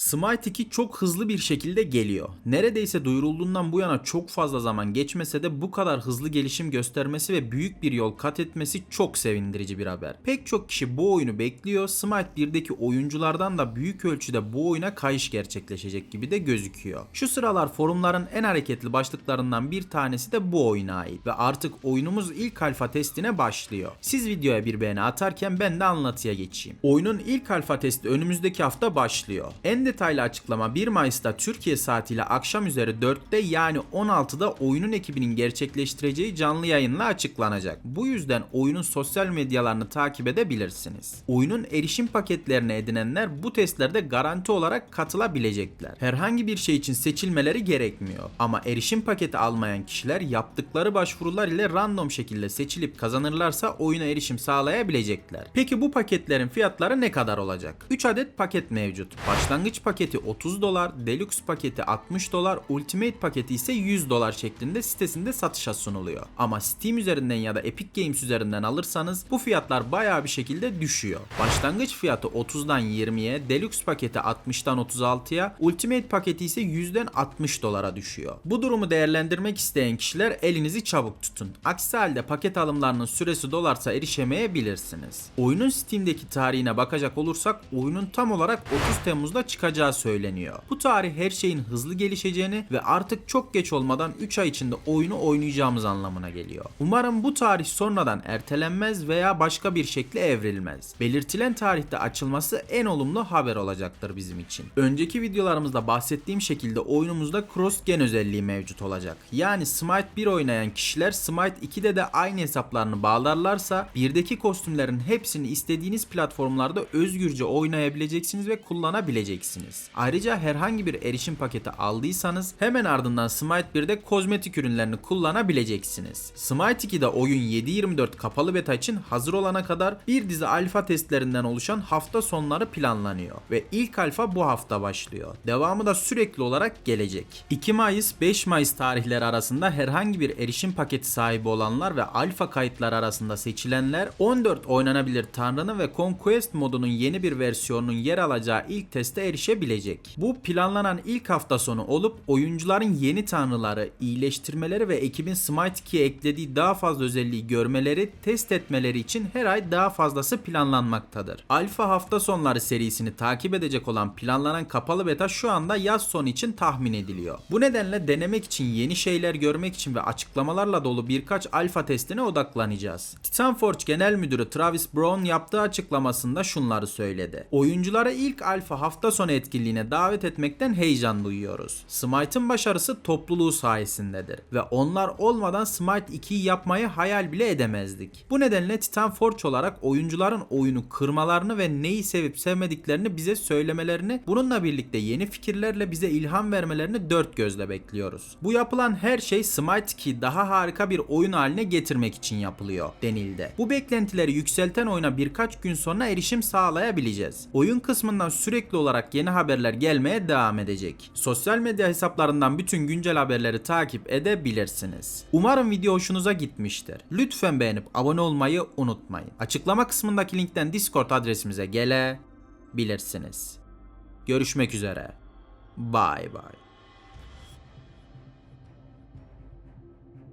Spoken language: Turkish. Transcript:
Smite 2 çok hızlı bir şekilde geliyor. Neredeyse duyurulduğundan bu yana çok fazla zaman geçmese de bu kadar hızlı gelişim göstermesi ve büyük bir yol kat etmesi çok sevindirici bir haber. Pek çok kişi bu oyunu bekliyor. Smite 1'deki oyunculardan da büyük ölçüde bu oyuna kayış gerçekleşecek gibi de gözüküyor. Şu sıralar forumların en hareketli başlıklarından bir tanesi de bu oyuna ait ve artık oyunumuz ilk alfa testine başlıyor. Siz videoya bir beğeni atarken ben de anlatıya geçeyim. Oyunun ilk alfa testi önümüzdeki hafta başlıyor. En detaylı açıklama 1 Mayıs'ta Türkiye saatiyle akşam üzeri 4'te yani 16'da oyunun ekibinin gerçekleştireceği canlı yayınla açıklanacak. Bu yüzden oyunun sosyal medyalarını takip edebilirsiniz. Oyunun erişim paketlerini edinenler bu testlerde garanti olarak katılabilecekler. Herhangi bir şey için seçilmeleri gerekmiyor. Ama erişim paketi almayan kişiler yaptıkları başvurular ile random şekilde seçilip kazanırlarsa oyuna erişim sağlayabilecekler. Peki bu paketlerin fiyatları ne kadar olacak? 3 adet paket mevcut. Başlangıç paketi 30 dolar, Deluxe paketi 60 dolar, Ultimate paketi ise 100 dolar şeklinde sitesinde satışa sunuluyor. Ama Steam üzerinden ya da Epic Games üzerinden alırsanız bu fiyatlar bayağı bir şekilde düşüyor. Başlangıç fiyatı 30'dan 20'ye, Deluxe paketi 60'dan 36'ya, Ultimate paketi ise 100'den 60 dolara düşüyor. Bu durumu değerlendirmek isteyen kişiler elinizi çabuk tutun. Aksi halde paket alımlarının süresi dolarsa erişemeyebilirsiniz. Oyunun Steam'deki tarihine bakacak olursak oyunun tam olarak 30 Temmuz'da çıkacağı söyleniyor. Bu tarih her şeyin hızlı gelişeceğini ve artık çok geç olmadan 3 ay içinde oyunu oynayacağımız anlamına geliyor. Umarım bu tarih sonradan ertelenmez veya başka bir şekle evrilmez. Belirtilen tarihte açılması en olumlu haber olacaktır bizim için. Önceki videolarımızda bahsettiğim şekilde oyunumuzda cross gen özelliği mevcut olacak. Yani Smite 1 oynayan kişiler Smite 2'de de aynı hesaplarını bağlarlarsa birdeki kostümlerin hepsini istediğiniz platformlarda özgürce oynayabileceksiniz ve kullanabileceksiniz. Ayrıca herhangi bir erişim paketi aldıysanız hemen ardından Smite 1'de kozmetik ürünlerini kullanabileceksiniz. Smite 2'de oyun 7.24 kapalı beta için hazır olana kadar bir dizi alfa testlerinden oluşan hafta sonları planlanıyor ve ilk alfa bu hafta başlıyor. Devamı da sürekli olarak gelecek. 2 Mayıs 5 Mayıs tarihleri arasında herhangi bir erişim paketi sahibi olanlar ve alfa kayıtlar arasında seçilenler 14 oynanabilir Tanrı'nın ve Conquest modunun yeni bir versiyonunun yer alacağı ilk teste erişebilecek. Bu planlanan ilk hafta sonu olup oyuncuların yeni tanrıları, iyileştirmeleri ve ekibin Smite 2'ye eklediği daha fazla özelliği görmeleri, test etmeleri için her ay daha fazlası planlanmaktadır. Alfa hafta sonları serisini takip edecek olan planlanan kapalı beta şu anda yaz sonu için tahmin ediliyor. Bu nedenle denemek için yeni şeyler görmek için ve açıklamalarla dolu birkaç alfa testine odaklanacağız. Titan Forge Genel Müdürü Travis Brown yaptığı açıklamasında şunları söyledi. Oyunculara ilk alfa hafta sonu etkinliğine davet etmekten heyecan duyuyoruz. Smite'ın başarısı topluluğu sayesindedir ve onlar olmadan Smite 2'yi yapmayı hayal bile edemezdik. Bu nedenle Titan Forge olarak oyuncuların oyunu kırmalarını ve neyi sevip sevmediklerini bize söylemelerini, bununla birlikte yeni fikirlerle bize ilham vermelerini dört gözle bekliyoruz. Bu yapılan her şey Smite 2'yi daha harika bir oyun haline getirmek için yapılıyor denildi. Bu beklentileri yükselten oyuna birkaç gün sonra erişim sağlayabileceğiz. Oyun kısmından sürekli olarak yeni haberler gelmeye devam edecek. Sosyal medya hesaplarından bütün güncel haberleri takip edebilirsiniz. Umarım video hoşunuza gitmiştir. Lütfen beğenip abone olmayı unutmayın. Açıklama kısmındaki linkten Discord adresimize gelebilirsiniz. Görüşmek üzere. Bye bye.